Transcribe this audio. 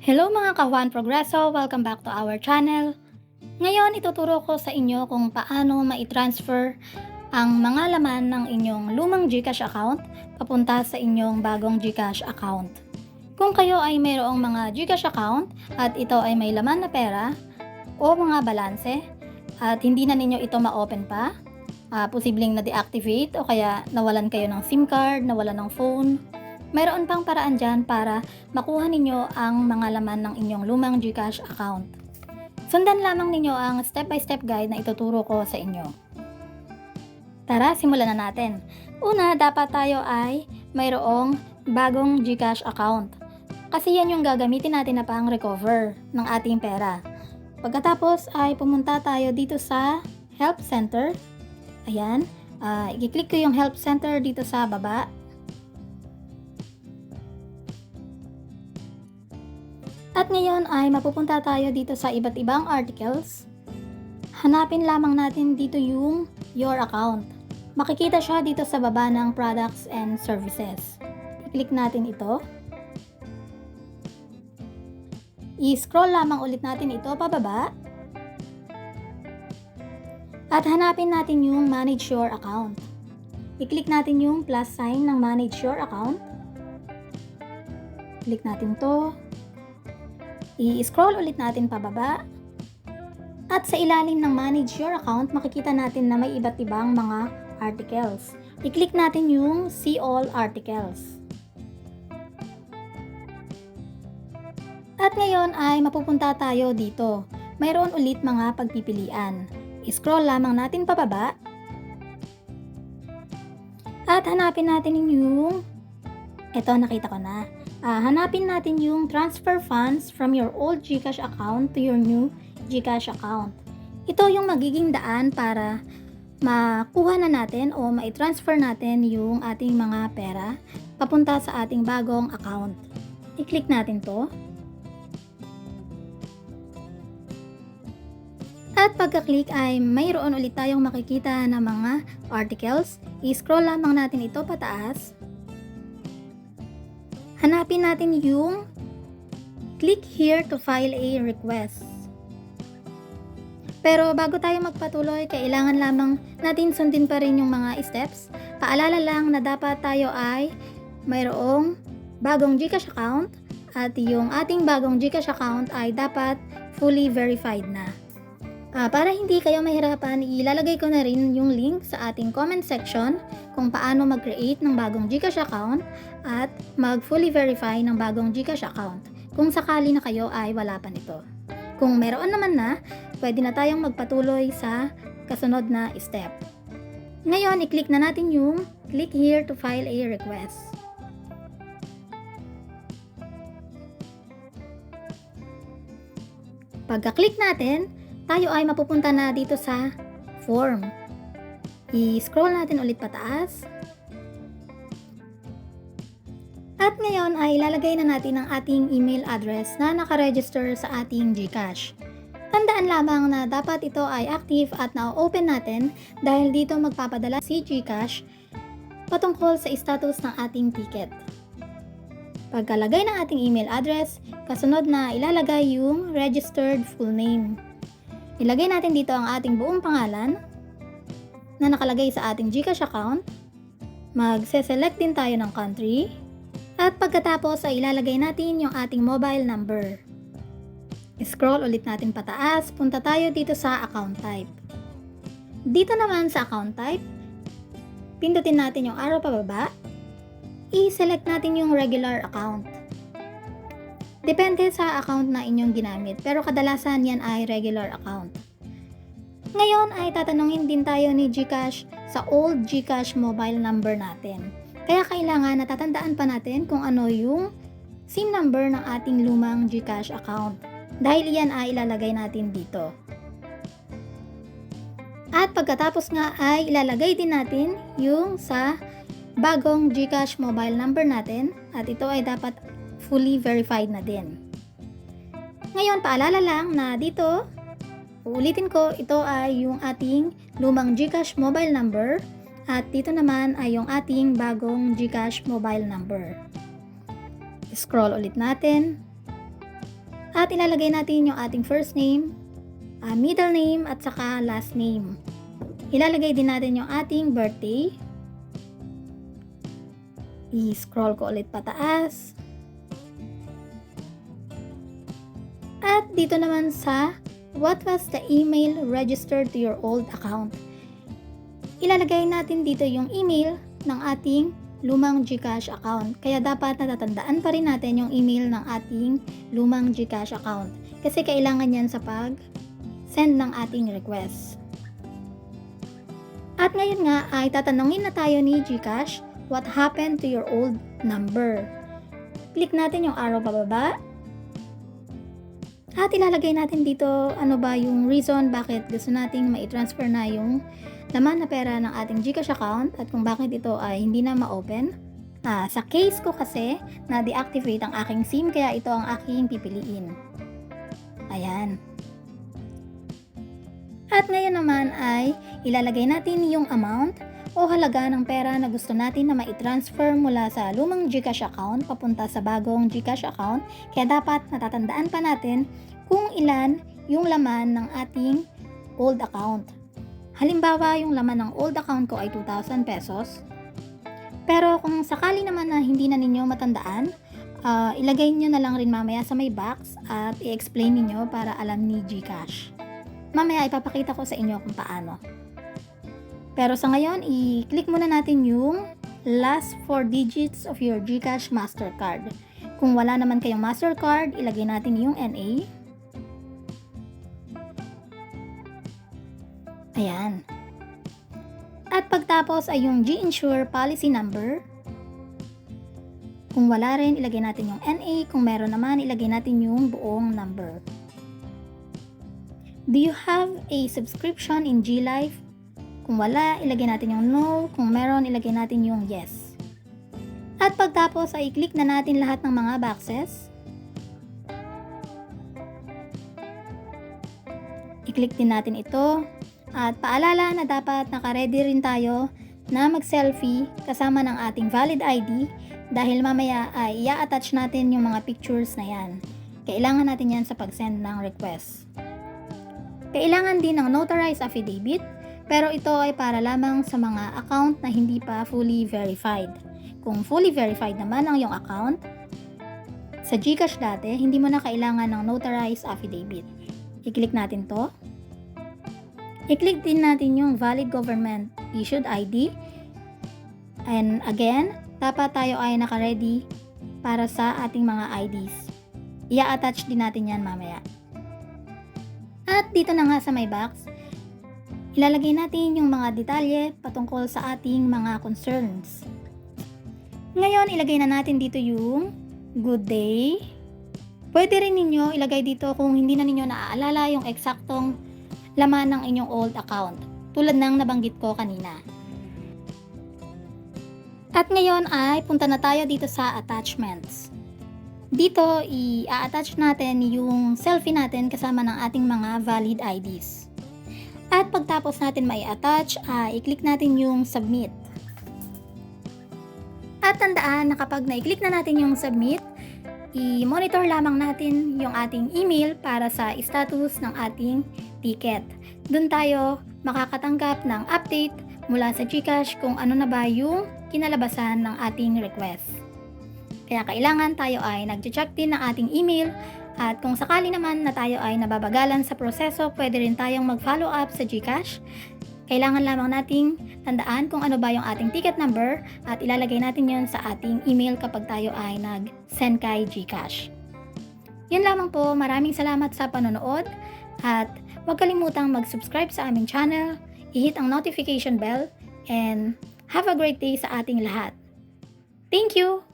Hello mga kawan progreso, welcome back to our channel. Ngayon ituturo ko sa inyo kung paano mai-transfer ang mga laman ng inyong lumang GCash account papunta sa inyong bagong GCash account. Kung kayo ay mayroong mga GCash account at ito ay may laman na pera o mga balanse at hindi na ninyo ito ma-open pa, ah, posibleng na-deactivate o kaya nawalan kayo ng SIM card, nawalan ng phone, mayroon pang paraan dyan para makuha ninyo ang mga laman ng inyong lumang GCash account. Sundan lamang ninyo ang step-by-step guide na ituturo ko sa inyo. Tara, simulan na natin. Una, dapat tayo ay mayroong bagong GCash account. Kasi yan yung gagamitin natin na pang recover ng ating pera. Pagkatapos ay pumunta tayo dito sa Help Center. Ayan, ah, i-click ko yung Help Center dito sa baba. Ngayon ay mapupunta tayo dito sa iba't ibang articles. Hanapin lamang natin dito yung your account. Makikita siya dito sa baba ng products and services. I-click natin ito. I-scroll lamang ulit natin ito pababa. At hanapin natin yung manage your account. I-click natin yung plus sign ng manage your account. Click natin to. I-scroll ulit natin pababa. At sa ilalim ng manage your account, makikita natin na may iba't ibang mga articles. I-click natin yung see all articles. At ngayon ay mapupunta tayo dito. Mayroon ulit mga pagpipilian. I-scroll lamang natin pababa. At hanapin natin yung ito nakita ko na. Ah, hanapin natin yung transfer funds from your old GCash account to your new GCash account. Ito yung magiging daan para makuha na natin o mai-transfer natin yung ating mga pera papunta sa ating bagong account. I-click natin to. At pagka-click ay mayroon ulit tayong makikita na mga articles. I-scroll lamang natin ito pataas hanapin natin yung click here to file a request. Pero bago tayo magpatuloy, kailangan lamang natin sundin pa rin yung mga steps. Paalala lang na dapat tayo ay mayroong bagong Gcash account at yung ating bagong Gcash account ay dapat fully verified na. Ah, para hindi kayo mahirapan, ilalagay ko na rin yung link sa ating comment section kung paano mag-create ng bagong Gcash account at mag-fully verify ng bagong Gcash account kung sakali na kayo ay wala pa nito. Kung meron naman na, pwede na tayong magpatuloy sa kasunod na step. Ngayon, i-click na natin yung click here to file a request. Pagka-click natin, tayo ay mapupunta na dito sa form. I-scroll natin ulit pataas. Ngayon ay ilalagay na natin ang ating email address na nakaregister sa ating GCash. Tandaan lamang na dapat ito ay active at na-open natin dahil dito magpapadala si GCash patungkol sa status ng ating ticket. Pagkalagay ng ating email address, kasunod na ilalagay yung registered full name. Ilagay natin dito ang ating buong pangalan na nakalagay sa ating GCash account. Magse-select din tayo ng country. At pagkatapos ay ilalagay natin yung ating mobile number. Scroll ulit natin pataas, punta tayo dito sa account type. Dito naman sa account type, pindutin natin yung arrow pababa. I-select natin yung regular account. Depende sa account na inyong ginamit, pero kadalasan yan ay regular account. Ngayon ay tatanungin din tayo ni GCash sa old GCash mobile number natin. Kaya kailangan natatandaan pa natin kung ano yung SIM number ng ating lumang GCash account. Dahil iyan ay ilalagay natin dito. At pagkatapos nga ay ilalagay din natin yung sa bagong GCash mobile number natin at ito ay dapat fully verified na din. Ngayon, paalala lang na dito, uulitin ko, ito ay yung ating lumang GCash mobile number at dito naman ay yung ating bagong GCash mobile number. Scroll ulit natin. At ilalagay natin yung ating first name, ah, middle name, at saka last name. Ilalagay din natin yung ating birthday. I-scroll ko ulit pataas. At dito naman sa what was the email registered to your old account? Ilalagay natin dito yung email ng ating lumang GCash account. Kaya dapat natatandaan pa rin natin yung email ng ating lumang GCash account. Kasi kailangan yan sa pag send ng ating request. At ngayon nga ay tatanungin na tayo ni GCash what happened to your old number. Click natin yung arrow pababa. At ilalagay natin dito ano ba yung reason bakit gusto nating ma-transfer na yung laman na pera ng ating GCash account at kung bakit ito ay hindi na ma-open. Ah, sa case ko kasi, na-deactivate ang aking SIM kaya ito ang aking pipiliin. Ayan. At ngayon naman ay ilalagay natin yung amount o halaga ng pera na gusto natin na ma-transfer mula sa lumang GCash account papunta sa bagong GCash account. Kaya dapat natatandaan pa natin kung ilan yung laman ng ating old account. Halimbawa, yung laman ng old account ko ay 2,000 pesos. Pero kung sakali naman na hindi na ninyo matandaan, ah, ilagay nyo na lang rin mamaya sa may box at i-explain ninyo para alam ni Gcash. Mamaya ipapakita ko sa inyo kung paano. Pero sa ngayon, i-click muna natin yung last 4 digits of your Gcash Mastercard. Kung wala naman kayong Mastercard, ilagay natin yung NA. Ayan. At pagtapos ay yung G-Insure policy number. Kung wala rin, ilagay natin yung NA. Kung meron naman, ilagay natin yung buong number. Do you have a subscription in G-Life? Kung wala, ilagay natin yung no. Kung meron, ilagay natin yung yes. At pagtapos ay i-click na natin lahat ng mga boxes. I-click din natin ito. At paalala na dapat nakaredy rin tayo na mag-selfie kasama ng ating valid ID dahil mamaya ay i-attach natin yung mga pictures na yan. Kailangan natin yan sa pag-send ng request. Kailangan din ng notarized affidavit pero ito ay para lamang sa mga account na hindi pa fully verified. Kung fully verified naman ang iyong account, sa Gcash dati, hindi mo na kailangan ng notarized affidavit. I-click natin to. I-click din natin yung valid government issued ID. And again, dapat tayo ay naka-ready para sa ating mga IDs. I-attach din natin yan mamaya. At dito na nga sa my box, ilalagay natin yung mga detalye patungkol sa ating mga concerns. Ngayon, ilagay na natin dito yung good day. Pwede rin ninyo ilagay dito kung hindi na ninyo naaalala yung eksaktong laman ng inyong old account, tulad ng nabanggit ko kanina. At ngayon ay punta na tayo dito sa attachments. Dito, i-attach natin yung selfie natin kasama ng ating mga valid IDs. At pagtapos natin mai attach ay i-click natin yung submit. At tandaan na kapag na-click na natin yung submit, i-monitor lamang natin yung ating email para sa status ng ating ticket. Doon tayo makakatanggap ng update mula sa Gcash kung ano na ba yung kinalabasan ng ating request. Kaya kailangan tayo ay nag-check din ng ating email at kung sakali naman na tayo ay nababagalan sa proseso, pwede rin tayong mag-follow up sa Gcash. Kailangan lamang nating tandaan kung ano ba yung ating ticket number at ilalagay natin yon sa ating email kapag tayo ay nag-send kay Gcash. Yun lamang po, maraming salamat sa panonood at huwag kalimutang mag-subscribe sa aming channel, i-hit ang notification bell, and have a great day sa ating lahat. Thank you!